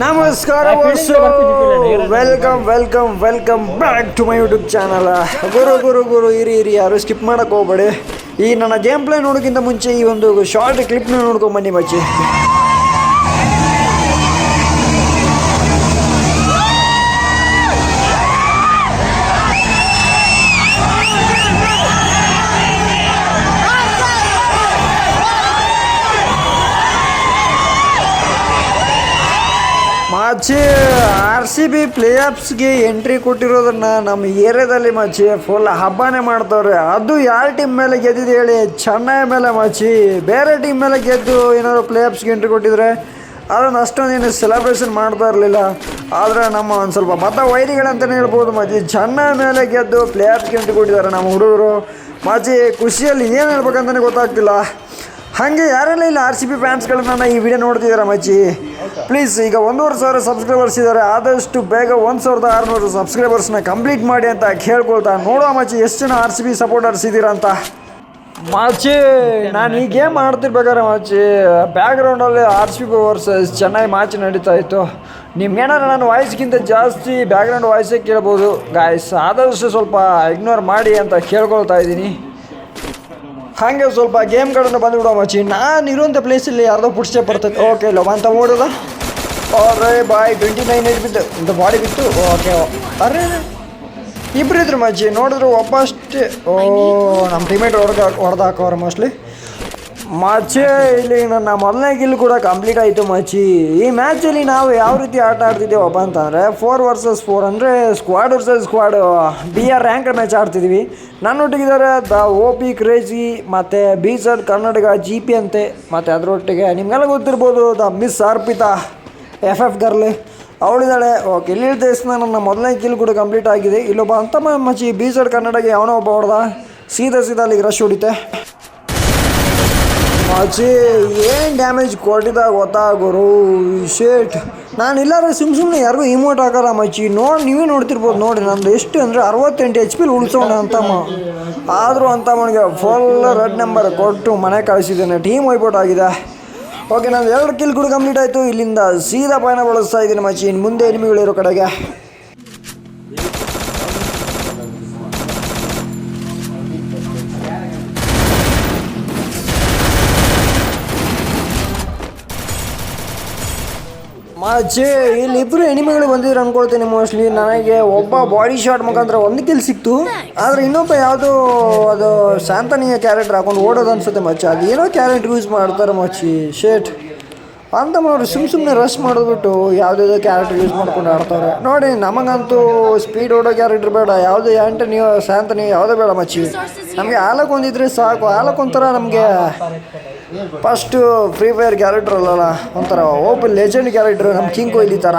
ನಮಸ್ಕಾರ welcome welcome welcome back to my YouTube channel ಗುರು ಗುರು ಗುರು ಇರಿ ಇರಿ ಯಾರು ಸ್ಕಿಪ್ ಮಾಡಕ್ಕೆ ಹೋಗ್ಬೇಡಿ. ಈ ನನ್ನ ಗೇಮ್ ಪ್ಲೇ ನೋಡೋಕ್ಕಿಂತ ಮುಂಚೆ ಈ ಒಂದು ಶಾರ್ಟ್ ಕ್ಲಿಪ್ನ ನೋಡ್ಕೊಂಡ್ ಬನ್ನಿ ಸಿ ಬಿ ಪ್ಲೇ ಆಫ್ಸ್ಗೆ ಎಂಟ್ರಿ ಕೊಟ್ಟಿರೋದನ್ನು ನಮ್ಮ ಏರಿಯಾದಲ್ಲಿ ಮಚ್ಚಿ ಫುಲ್ ಹಬ್ಬನೇ ಮಾಡ್ತವ್ರೆ. ಅದು ಯಾರ ಟೀಮ್ ಮೇಲೆ ಗೆದ್ದಿದೆ ಹೇಳಿ? ಚೆನ್ನೈ ಮೇಲೆ ಮಚ್ಚಿ ಬೇರೆ ಟೀಮ್ ಮೇಲೆ ಗೆದ್ದು ಏನಾದ್ರು ಪ್ಲೇ ಆಫ್ಸ್ಗೆ ಎಂಟ್ರಿ ಕೊಟ್ಟಿದ್ರೆ ಅದನ್ನು ಅಷ್ಟೊಂದೇನು ಸೆಲೆಬ್ರೇಷನ್ ಮಾಡ್ತಾ ಇರಲಿಲ್ಲ. ಆದರೆ ನಮ್ಮ ಒಂದು ಸ್ವಲ್ಪ ಮತ ವೈರಿಗಳಂತಲೇ ಹೇಳ್ಬೋದು ಮಚ್ಚಿ ಚೆನ್ನೈ ಮೇಲೆ ಗೆದ್ದು ಪ್ಲೇ ಆಫ್ಸ್ಗೆ ಎಂಟ್ರಿ ಕೊಟ್ಟಿದ್ದಾರೆ ನಮ್ಮ ಹುಡುಗರು. ಮಚ್ಚಿ ಖುಷಿಯಲ್ಲಿ ಏನು ಹೇಳ್ಬೇಕಂತಲೇ ಗೊತ್ತಾಗ್ತಿಲ್ಲ. ಹಾಗೆ ಯಾರೆಲ್ಲ ಇಲ್ಲ ಆರ್ ಸಿ ಬಿ ಫ್ಯಾನ್ಸ್ಗಳನ್ನ ಈ ವಿಡಿಯೋ ನೋಡ್ತಿದ್ದಾರೆ ಮಚ್ಚಿ ಪ್ಲೀಸ್ ಈಗ ಒಂದೂವರೆ ಸಾವಿರ ಸಬ್ಸ್ಕ್ರೈಬರ್ಸ್ ಇದ್ದಾರೆ ಆದಷ್ಟು ಬೇಗ ಒಂದು ಸಾವಿರದ ಆರುನೂರು ಸಬ್ಸ್ಕ್ರೈಬರ್ಸ್ನ ಕಂಪ್ಲೀಟ್ ಮಾಡಿ ಅಂತ ಕೇಳ್ಕೊಳ್ತಾ ನೋಡೋ ಮಚ್ಚಿ ಎಷ್ಟು ಜನ ಆರ್ ಸಿ ಬಿ ಸಪೋರ್ಟರ್ಸ್ ಇದ್ದೀರಾ ಅಂತ. ಮಾಚಿ, ನಾನು ಈ ಗೇಮ್ ಆಡ್ತಿರ್ಬೇಕಾದ್ರೆ ಮಾಚಿ. ಬ್ಯಾಕ್ಗ್ರೌಂಡಲ್ಲಿ R C B versus Chennai match ನಡೀತಾ ಇತ್ತು. ನಿಮ್ಗೇನಾರು ನನ್ನ ವಾಯ್ಸ್ಗಿಂತ ಜಾಸ್ತಿ ಬ್ಯಾಕ್ಗ್ರೌಂಡ್ ವಾಯ್ಸೇ ಕೇಳ್ಬೋದು. ಗಾಯ್ಸ್ ಆದಷ್ಟು ಸ್ವಲ್ಪ ಇಗ್ನೋರ್ ಮಾಡಿ ಅಂತ ಕೇಳ್ಕೊಳ್ತಾ ಇದ್ದೀನಿ. ಹಾಗೆ ಸ್ವಲ್ಪ ಗೇಮ್ಗಳನ್ನು ಬಂದುಬಿಡೋ ಮಚ್ಚಿ ನಾನು ಇರುವಂಥ ಪ್ಲೇಸಲ್ಲಿ ಯಾರ್ದೋ ಪುಡ್ಸೆ ಬರ್ತೈತೆ. ಓಕೆ ಇಲ್ಲ ಅಂತ ಓಡೋದ. ಅರೆ ಬಾಯ್ ಟ್ವೆಂಟಿ ನೈನ್ ಏಟ್ ಬಿದ್ದು. ಇಂಥ ಬಾಡಿ ಬಿತ್ತು? ಓಕೆ ಅರೆ ಇಬ್ರು ಇದ್ರು ಮಚ್ಚಿ ನೋಡಿದ್ರು ಒಬ್ಬ ಓ ನಮ್ಮ ಟೀಮೇಟ್ ಹೊಡೆದ ಹೊಡೆದು ಹಾಕೋರು ಮೋಸ್ಟ್ಲಿ ಮಚ್ಚೆ, ಇಲ್ಲಿ ನನ್ನ ಮೊದಲನೇ ಗಿಲ್ ಕೂಡ ಕಂಪ್ಲೀಟ್ ಆಯಿತು ಮಚ್ಚಿ. ಈ ಮ್ಯಾಚಲ್ಲಿ ನಾವು ಯಾವ ರೀತಿ ಆಟ ಆಡ್ತಿದ್ದೇವಪ್ಪ ಅಂತಂದರೆ ಫೋರ್ ವರ್ಸಸ್ ಫೋರ್ ಅಂದರೆ squad versus squad B R rank match ಆಡ್ತಿದ್ವಿ. ನನ್ನೊಟ್ಟಿಗಿದ್ದಾರೆ ದ ಓ ಪಿ ಕ್ರೇಜಿ ಮತ್ತು B sir Karnataka G P ಅಂತೆ. ಮತ್ತು ಅದರೊಟ್ಟಿಗೆ ನಿಮಗೆಲ್ಲ ಗೊತ್ತಿರ್ಬೋದು the miss Arpita F F girl ಅವಳಿದ್ದಾಳೆ. Okay ಇಲ್ಲಿ ದೇಶನ ನನ್ನ ಮೊದಲನೇ ಕಿಲ್ ಕೂಡ ಕಂಪ್ಲೀಟ್ ಆಗಿದೆ. ಇಲ್ಲೊಬ್ಬ ಅಂತ ಮಚ್ಚಿ ಬಿ ಸರ್ ಕನ್ನಡಗೆ ಯಾವನೋ ಒಬ್ಬ ಹೊಡೆದ. ಸೀದಾ ಸೀದಾ ಅಲ್ಲಿಗೆ ರಶ್ ಹೊಡಿತೆ. ಮಚ್ಚಿ ಏನು ಡ್ಯಾಮೇಜ್ ಕೊಟ್ಟಿದ್ದ ಗೊತ್ತಾಗೋರು ಶೇಟ್ ನಾನು ಇಲ್ಲಾರ ಸುಮ್ ಸುಮ್ಮನೆ ಯಾರಿಗೂ ಇಮೋಟ್ ಹಾಕಲ್ಲ ಮಚ್ಚಿ ನೋಡಿ, ನೀವೇ ನೋಡ್ತಿರ್ಬೋದು ನೋಡಿ, ನಂದು ಎಷ್ಟು ಅಂದರೆ ಅರವತ್ತೆಂಟು ಎಚ್ ಪಿಲಿ ಉಳಿಸೋಣ ಅಂತಮ್ಮ. ಆದರೂ ಅಂತಮ್ಮನಿಗೆ ಫುಲ್ ರೆಡ್ ನಂಬರ್ ಕೊಟ್ಟು ಮನೆ ಕಳಿಸಿದ್ದೇನೆ. ಟೀಮ್ ವೈಪೌಟ್ ಆಗಿದೆ. ಓಕೆ ನಂದು ಎರಡು ಕಿಲ್ ಕೂಡ ಕಂಪ್ಲೀಟ್ ಆಯಿತು. ಇಲ್ಲಿಂದ ಸೀದಾ ಪಯಣ ಬಳಸ್ತಾ ಇದ್ದೀನಿ ಮಚ್ಚಿ ಇನ್ನು ಮುಂದೆ ಎನಿಮಿಗಳಿರೋ ಕಡೆಗೆ. ಮಾಚೆ ಇಲ್ಲಿ ಇಬ್ರು ಎನಿಮಿಗಳು ಬಂದಿದ್ರು ಅನ್ಕೊಳ್ತೀನಿ ಮೋಸ್ಟ್ಲಿ ನನಗೆ ಒಬ್ಬ ಬಾಡಿ ಶಾರ್ಟ್ ಮುಖಾಂತರ ಒಂದು ಕಿಲ್ ಸಿಕ್ತು. ಆದ್ರೆ ಇನ್ನೊಬ್ಬ ಯಾವುದು ಅದು ಶಾಂತನೀಯ ಕ್ಯಾರೆಕ್ಟರ್ ಹಾಕೊಂಡು ಓಡೋದು ಅನ್ಸುತ್ತೆ ಮಚ್ಚ ಏನೋ ಕ್ಯಾರೆಕ್ಟರ್ ಯೂಸ್ ಮಾಡ್ತಾರೆ ಮಚ್ಚಿ ಶೇಟ್ ನೋಡಿ ಸುಮ್ಮ ಸುಮ್ಮನೆ ರಶ್ ಮಾಡಿದ್ಬಿಟ್ಟು ಯಾವುದ್ಯಾವುದೋ ಕ್ಯಾರೆಕ್ಟರ್ ಯೂಸ್ ಮಾಡ್ಕೊಂಡು ಆಡ್ತಾರೆ ನೋಡಿ, ನಮಗಂತೂ ಸ್ಪೀಡ್ ಓಡೋ ಕ್ಯಾರೆಕ್ಟರ್ ಬೇಡ, ಯಾವುದೇ ಶಾಂತ ನೀವು ಯಾವುದೇ ಬೇಡ ಮಚ್ಚಿ. ನಮಗೆ ಆಲಕ್ ಒಂದಿದ್ರೆ ಸಾಕು ಆಲಕ್ ಒಂಥರ ನಮಗೆ ಫಸ್ಟು ಫ್ರೀ ಫೈರ್ ಕ್ಯಾರೆಕ್ಟರ್ ಅಲ್ಲಲ್ಲ, ಒಂಥರ ಓಪನ್ ಲೆಜೆಂಡ್ ಕ್ಯಾರೆಕ್ಟರ್ ನಮ್ಮ ಕಿಂಗ್ ಕೊಯ್ಲಿ ಥರ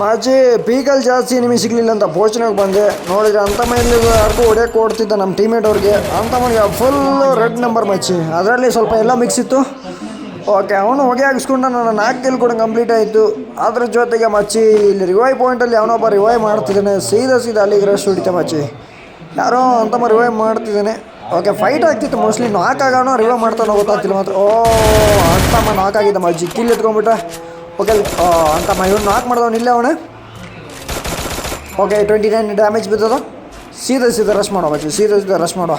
ಮಾಜಿ ಪೀಕಲ್ ಜಾಸ್ತಿ ನಿಮಗೆ ಸಿಗಲಿಲ್ಲ ಅಂತ ಭೋಜನಕ್ಕೆ ಬಂದೆ. ನೋಡಿದ್ರೆ ಅಂತ ಮೇಲೆ ಯಾರಿಗೂ ಹೊಡೆಯೋಕೆ ಓಡ್ತಿದ್ದ ನಮ್ಮ ಟೀಮೇಟ್ ಅವ್ರಿಗೆ. ಅಂತ ಮನೆಗೆ ಫುಲ್ ರೆಡ್ ನಂಬರ್ ಮಚ್ಚಿ. ಅದರಲ್ಲಿ ಸ್ವಲ್ಪ ಎಲ್ಲ ಮಿಕ್ಸ್ ಇತ್ತು. ಓಕೆ, ಅವನು ಹೊಗೆ ಹಾಕಿಸ್ಕೊಂಡು ನನ್ನ ನಾಲ್ಕು ಗೆಲ್ ಕೂಡ ಕಂಪ್ಲೀಟ್ ಆಯಿತು. ಅದ್ರ ಜೊತೆಗೆ ಮಚ್ಚಿ ಇಲ್ಲಿ ರಿವೈವ್ ಪಾಯಿಂಟಲ್ಲಿ ಅವನೊಬ್ಬ ರಿವೈವ್ ಮಾಡ್ತಿದ್ದಾನೆ. ಸೀದಾ ಸೀದಾ ಅಲ್ಲಿಗೆ ರಶ್ ಹೊಡಿತ ಮಚ್ಚಿ ಯಾರೋ ಅಂತಮ್ಮ ರಿವೈವ್ ಮಾಡ್ತಿದ್ದಾನೆ. ಓಕೆ ಫೈಟ್ ಆಗ್ತಿತ್ತು ಮೋಸ್ಟ್ಲಿ ನಾಕ್ ಆಗೋಣ ರಿವೈವ್ ಮಾಡ್ತಾನೋ ಗೊತ್ತಾಗ್ತಿಲ್ಲ ಮಾತ್ರ. ಓ, ಅಂತಮ್ಮ ನಾಕ್ ಆಗಿದ್ದ ಮಜ್ಜಿ ಕಿಲ್ ಎತ್ಕೊಂಡ್ಬಿಟ್ಟ. ಓಕೆ ಅಂತಮ್ಮ ಇವನು ನಾಕ್ ಮಾಡ್ದವನು ಇಲ್ಲೇ ಅವನು. ಓಕೆ ಟ್ವೆಂಟಿ ನೈನ್ ಡ್ಯಾಮೇಜ್ ಬಿದ್ದದ. ಸೀದಾ ಸೀದಾ ರಶ್ ಮಾಡುವ ಮಚ್ಚಿ ಸೀದಾ ಸೀದಾ ರಶ್ ಮಾಡುವ.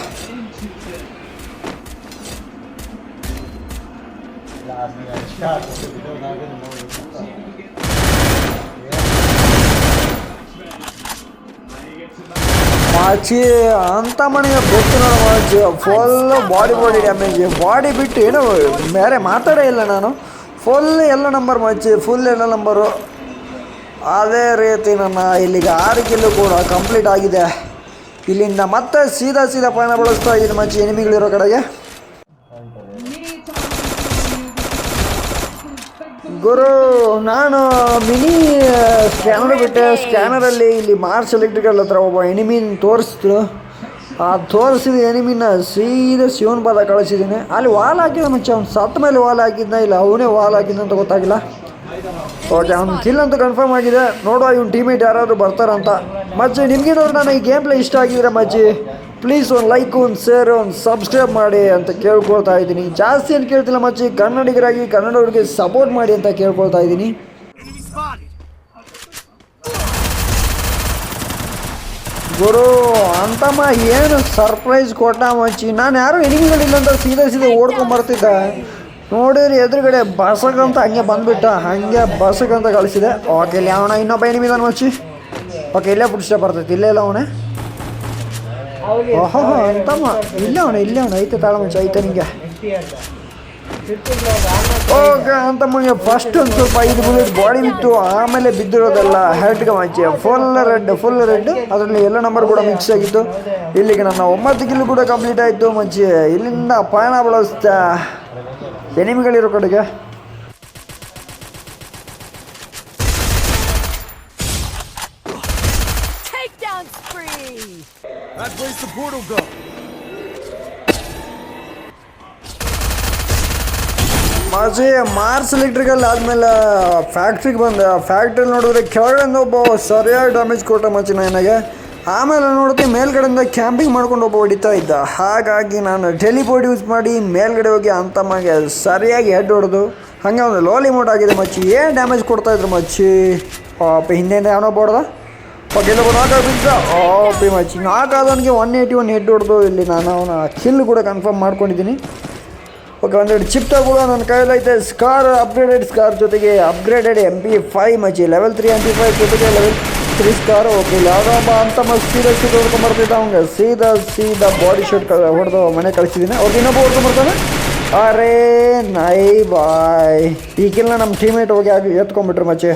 ಮಾಚಿ ಅಂತ ಮನೆಗೆ ಗೊತ್ತು ನೋಡ ಮಾಚಿ full body body damage body ಬಿಟ್ಟು ಏನು ಬೇರೆ ಮಾತಾಡೇ ಇಲ್ಲ ನಾನು. ಫುಲ್ ಎಲ್ಲ ನಂಬರ್ ಮಾಚಿ ಫುಲ್ ಎಲ್ಲ ನಂಬರು ಅದೇ ರೀತಿ ನನ್ನ ಇಲ್ಲಿಗೆ ಆರು ಕಿಲ್ಲು ಕೂಡ ಕಂಪ್ಲೀಟ್ ಆಗಿದೆ. ಇಲ್ಲಿಂದ ಮತ್ತೆ ಸೀದಾ ಸೀದಾ ಪಯಣ ಬಳಸ್ತಾ ಇದ್ದೀನಿ ಮಚ್ಚಿ ಎನಿಮಿಗಳಿರೋ ಕಡೆಗೆ. ಗುರು, ನಾನು ಮಿನಿ ಸ್ಕ್ಯಾನರ್ ಬಿಟ್ಟೆ ಸ್ಕ್ಯಾನರಲ್ಲಿ ಇಲ್ಲಿ ಮಾರ್ಚ್ ಎಲೆಕ್ಟ್ರಿಕಲ್ ಹತ್ರ ಒಬ್ಬ ಎನಿಮಿನ ತೋರಿಸಿದ್ರು. ಆ ತೋರಿಸಿದ ಎನಿಮಿನ ಸೀದಾ ಶಿವನ್ ಪಾದ ಕಳಿಸಿದ್ದೀನಿ. ಅಲ್ಲಿ ವಾಲ್ ಹಾಕಿದ ಮುಂಚೆ ಅವ್ನು ಸತ್ತ ಮೇಲೆ ವಾಲ್ ಹಾಕಿದ್ನ, ಇಲ್ಲ ಅವನೇ ವಾಲ್ ಹಾಕಿದ್ನ ಅಂತ ಗೊತ್ತಾಗಿಲ್ಲ. ಓಕೆ ಅವ್ನು ಕಿಲ್ ಅಂತ ಕನ್ಫರ್ಮ್ ಆಗಿದೆ. ನೋಡುವ, ಇವ್ನ ಟೀಮೇಟ್ ಯಾರಾದರೂ ಬರ್ತಾರಂತ. ಮಜ್ಜಿ ನಿಮ್ಗೇನಾದ್ರು ನಾನು ಈ ಗೇಮ್ ಪ್ಲೇ ಇಷ್ಟ ಆಗಿದ್ರೆ ಮಚ್ಚಿ ಪ್ಲೀಸ್ ಒಂದು ಲೈಕ್ ಒಂದು ಶೇರ್ ಒಂದು ಸಬ್ಸ್ಕ್ರೈಬ್ ಮಾಡಿ ಅಂತ ಕೇಳ್ಕೊಳ್ತಾ ಇದ್ದೀನಿ. ಜಾಸ್ತಿ ಏನು ಕೇಳ್ತಿಲ್ಲ ಮಚ್ಚಿ ಕನ್ನಡಿಗರಾಗಿ ಕನ್ನಡವ್ರಿಗೆ ಸಪೋರ್ಟ್ ಮಾಡಿ ಅಂತ ಕೇಳ್ಕೊಳ್ತಾ ಇದ್ದೀನಿ. ಗುರು, ಅಂತಮ್ಮ ಏನು ಸರ್ಪ್ರೈಸ್ ಕೊಟ್ಟ ಮಚ್ಚಿ ನಾನು ಯಾರು ಎನಿಮಿಗಳಿಲ್ಲ ಅಂತ ಸೀದಾ ಸೀದಾ ಓಡ್ಕೊಂಡು ಬರ್ತಿದ್ದ. ನೋಡಿದ್ರೆ ಎದುರುಗಡೆ ಬಸಗಂತ ಹಂಗೆ ಬಂದ್ಬಿಟ್ಟ. ಹಂಗೆ ಬಸಗಂತ ಕಳಿಸಿದೆ. ಓಕೆ ಇಲ್ಲಿ ಅವನ ಇನ್ನೊಬ್ಬ ಎನಿಮಿದಾನ ಮಚ್ಚಿ ಓಕೆ ಇಲ್ಲೇ ಪುಟ್ಸ್ಟೇ ಬರ್ತೈತಿ ಇಲ್ಲೇ ಇಲ್ಲ ಅವನೇ. ಓಹೋ ಅಂತಮ್ಮ ಇಲ್ಲೇ ಅವನು ಇಲ್ಲೇ ಅವನು. ಐತೆ ತಾಳ ಐತೆ ನಿಂಗೆ. ಓಕೆ ಅಂತಮ್ಮ ಫಸ್ಟ್ ಒಂದು ಸ್ವಲ್ಪ ಐದು ಬುಲೆಟ್ ಬಾಡಿ ಬಿತ್ತು ಆಮೇಲೆ ಬಿದ್ದಿರೋದೆಲ್ಲ ಹೆಡ್ಗೆ ಮಚ್ಚಿ ಫುಲ್ ರೆಡ್ ಫುಲ್ ರೆಡ್ ಅದರಲ್ಲಿ ಎಲ್ಲ ನಂಬರ್ ಕೂಡ ಮಿಕ್ಸ್ ಆಗಿತ್ತು. ಇಲ್ಲಿಗೆ ನನ್ನ ಒಂಬತ್ತು ಕಿಲ್ ಕೂಡ ಕಂಪ್ಲೀಟ್ ಆಯಿತು ಮಂಚಿ. ಇಲ್ಲಿಂದ ಪಯಣ ಬಳಸ್ತಾ ಎನಿಮಿಗಳಿರೋ ಕಡೆಗೆ. Spree! That place the portal go? ಮಾಜಿ ಮಾರ್ಸ್ ಎಲೆಕ್ಟ್ರಿಕಲ್ ಆದಮೇಲೆ ಫ್ಯಾಕ್ಟ್ರಿಗೆ ಬಂದೆ ಫ್ಯಾಕ್ಟ್ರಿಲಿ ನೋಡಿದ್ರೆ ಕೆಳಗಡೆಯಿಂದ ಒಬ್ಬ ಸರಿಯಾಗಿ ಡ್ಯಾಮೇಜ್ ಕೊಟ್ಟ ಮಚ್ಚಿ ನನಗೆ ಆಮೇಲೆ ನೋಡಿದ್ರೆ ಮೇಲ್ಗಡೆಯಿಂದ ಕ್ಯಾಂಪಿಂಗ್ ಮಾಡ್ಕೊಂಡು ಒಬ್ಬ ಹೊಡಿತಾ ಇದ್ದ ಹಾಗಾಗಿ ನಾನು ಟೆಲಿಪೋರ್ಟ್ ಯೂಸ್ ಮಾಡಿ ಮೇಲ್ಗಡೆ ಹೋಗಿ ಅಂತಮ್ಮಗೆ ಸರಿಯಾಗಿ ಹೆಡ್ ಹೊಡೆದು, ಹಾಗೆ ಒಂದು ಲೋಲಿ ಮೋಟ್ ಆಗಿದೆ ಮಚ್ಚಿ ಏನು ಡ್ಯಾಮೇಜ್ ಕೊಡ್ತಾ ಇದ್ರು ಮಚ್ಚಿ ಹಿಂದೆಯಿಂದ ಯಾವನೋ ಬೋಡ್ದ ನಾಕ್ ಬಿದ್ದ ಓಪಿ ಮಚ್ಚಿ ನಾಕ್ ಆದವನಿಗೆ ಒನ್ ಏಯ್ಟಿ ಒನ್ ಹೆಡ್ ಹೊಡೆದು ಇಲ್ಲಿ ನಾನು ಅವನ ಕಿಲ್ ಕೂಡ ಕನ್ಫರ್ಮ್ ಮಾಡ್ಕೊಂಡಿದ್ದೀನಿ. ಓಕೆ ಒಂದೆರಡು ಚಿಪ್ ಕೂಡ ನನ್ನ ಕೈಯಲ್ಲೈತೆ ಸ್ಕಾರ್ ಅಪ್ಗ್ರೇಡೆಡ್ ಸ್ಕಾರ್ ಜೊತೆಗೆ upgraded M P five ಮಚ್ಚಿ level three M P five ಜೊತೆಗೆ ಲೆವೆಲ್ ತ್ರೀ ಸ್ಕಾರ್ ಓಕೆ ಯಾವುದೋ ಒಬ್ಬ ಅಂತ ಸೀದಾ ಸೀದಾ ಹೊಡ್ಕೊಂಬರ್ತಿದ್ದ ಅವ್ನಿಗೆ. ಸೀದಾ ಸೀದಾ ಬಾಡಿ ಶೂಟ್ ಹೊಡೆದು ಮನೆ ಕಳಿಸಿದ್ದೀನಿ ಅವ್ರಿಗೆ ಇನ್ನೊಬ್ಬ ಹೊಡ್ಕೊಂಬರ್ತಾನೆ ಅರೇ ನೈ ಬಾಯ್. ಈ ನಮ್ಮ ಟೀಮೇಟ್ ಹೋಗಿ ಆಗಿ ಎತ್ಕೊಂಡ್ಬಿಟ್ರು ಮಚ್ಚೆ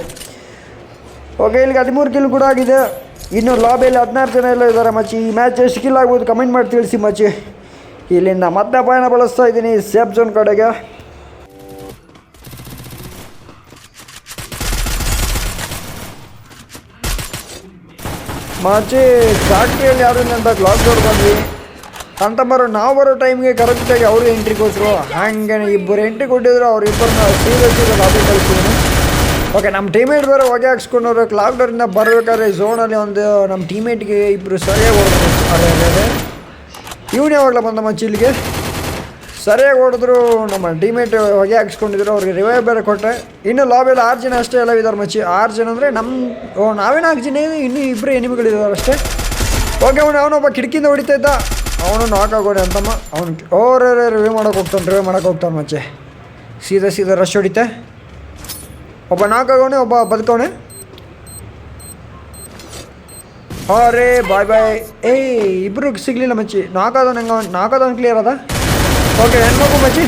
ಓಕೆ ಇಲ್ಲಿಗೆ ಹದಿಮೂರು ಕಿಲ್ ಕೂಡ ಆಗಿದೆ. ಇನ್ನು ಲಾಬಿಯಲ್ಲಿ ಹದಿನಾರು ಜನ ಎಲ್ಲ ಇದ್ದಾರೆ ಮಚ್ಚಿ ಈ ಮ್ಯಾಚ್ ಎಷ್ಟು ಕಿಲ್ ಆಗ್ಬೋದು ಕಮೆಂಟ್ ಮಾಡಿ ತಿಳಿಸಿ ಮಚ್ಚಿ ಇಲ್ಲಿಂದ ಮತ್ತೆ ಪಯಣ ಬಳಸ್ತಾ ಇದ್ದೀನಿ ಸೇಫ್ ಜೋನ್ ಕಡೆಗೆ. ಮಚ್ಚಿ ಫ್ಯಾಕ್ಟ್ರಿಯಲ್ಲಿ ಯಾರು ಅಂತ ಲಾಕ್ ಡೌನ್ ಬಂದ್ವಿ ಅಂತ ಬರೋ ನಾವು ಬರೋ ಟೈಮ್ಗೆ ಕರೆಕ್ಟಾಗಿ ಅವ್ರಿಗೆ ಎಂಟ್ರಿ ಕೊಟ್ಟರು ಹಾಗೆ ಇಬ್ಬರು ಎಂಟ್ರಿ ಕೊಟ್ಟಿದ್ರು, ಅವ್ರಿಬ್ಬರನ್ನ ಸೀರಿಯಸ್ ಲಾಬಿ ಕಳಿಸಿದ್ದೀನಿ. ಓಕೆ ನಮ್ಮ ಟೀಮೇಟ್ ಬೇರೆ ಹೊಗೆ ಹಾಕ್ಸ್ಕೊಂಡವ್ರು ಲಾಕ್ಡೌನಿಂದ ಬರಬೇಕಾದ್ರೆ ಝೋನಲ್ಲಿ ಒಂದು ನಮ್ಮ ಟೀಮೇಟ್ಗೆ ಇಬ್ಬರು ಸರಿಯಾಗಿ ಹೊಡೆದ್ರು ಇವನು ಯಾವಾಗಲ ಬಂದ ಮಚ್ಚಿ ಇಲ್ಲಿಗೆ? ಸರಿಯಾಗಿ ಓಡಿದ್ರು, ನಮ್ಮ ಟೀಮೇಟ್ ಹೊಗೆ ಹಾಕ್ಸ್ಕೊಂಡಿದ್ರು, ಅವ್ರಿಗೆ ರಿವೈವ್ ಬೇರೆ ಕೊಟ್ಟೆ ಇನ್ನು ಲಾಬಿಯಲ್ಲಿ ಆರು ಜನ ಅಷ್ಟೇ ಎಲ್ಲ ಇದ್ದಾರೆ ಮಚ್ಚಿ ಆರು ಜನ ಅಂದರೆ ನಮ್ಮ ಓ, ನಾವೇ ನಾಲ್ಕು ಜನ ಇನ್ನೂ ಇಬ್ಬರು ಎನಿಮಿಗಳಿದ್ದಾರೆ ಅಷ್ಟೇ. ಓಕೆ ಅವನು, ಅವನೊಬ್ಬ ಕಿಟಕಿಯಿಂದ ಹೊಡಿತಾ ಇದ್ದ. ಅವನು ನಾಕ್ ಆಗೋಡೆ ಅಂತಮ್ಮ. ಅವನು ಓರೇ ರಿವ್ಯೂ ಮಾಡೋಕೆ ಹೋಗ್ತಾನೆ ರಿವ್ಯೂ ಮಾಡೋಕೆ ಹೋಗ್ತಾನೆ, ಮಚ್ಚೆ. ಸೀದಾ ಸೀದಾ ರಶ್ ಹೊಡಿತೆ. ಒಬ್ಬ ನಾಕ್ ಆಗೋನೆ ಒಬ್ಬ ಬದುಕವನೆ ಅರೇ ಬಾಯ್ ಬಾಯ್. ಏಯ್, ಇಬ್ರು ಸಿಗ್ಲಿಲ್ಲ ಮಚ್ಚಿ. ನಾಲ್ಕಾದವನು ಹೆಂಗ ನಾಲ್ಕಾದವನು ಕ್ಲಿಯರ್ ಅದ? ಓಕೆ ಹೆಣ್ಮಗು ಮಚ್ಚಿ.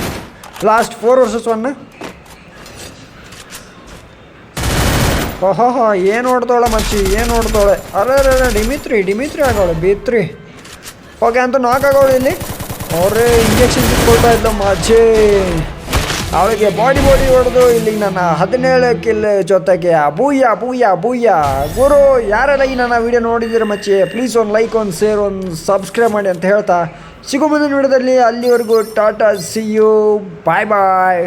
ಲಾಸ್ಟ್ ಫೋರ್ ವರ್ಸಸ್ ಒನ್ ಓಹೋ ಏನು ಹೊಡ್ದೋಳೆ ಮಚ್ಚಿ, ಏನು ಹೊಡ್ದೋಳೆ ಅರೆ ಡಿಮಿತ್ರಿ ಡಿಮಿತ್ರಿ ಆಗೋಳೆ ಬಿತ್ರಿ. ಓಕೆ ಅಂತ ನಾಕ್ ಆಗೋಳು ಇಲ್ಲಿ. ಅವರೇ ಇಂಜೆಕ್ಷನ್ ಕೊಡ್ತಾ ಇದ್ದ ಮಚ್ಚಿ. ಅವಳಿಗೆ ಬಾಡಿ ಬಾಡಿ ಹೊಡೆದು ಇಲ್ಲಿಗೆ ನನ್ನ ಹದಿನೇಳು ಕಿಲ್ ಜೊತೆಗೆ ಅಬೂಯ್ಯ ಅಬೂಯ್ಯ ಅಬೂಯ್ಯ ಗುರು, ಯಾರೆಲ್ಲ ಈ ನನ್ನ ವಿಡಿಯೋ ನೋಡಿದ್ದೀರ ಮಚ್ಚಿ ಪ್ಲೀಸ್ ಒಂದು ಲೈಕ್ ಒಂದು ಶೇರ್ ಒಂದು ಸಬ್ಸ್ಕ್ರೈಬ್ ಮಾಡಿ ಅಂತ ಹೇಳ್ತಾ ಸಿಗೋ ಮುಂದಿನ ವಿಡಿಯೋದಲ್ಲಿ. ಅಲ್ಲಿವರೆಗೂ Tata see you bye bye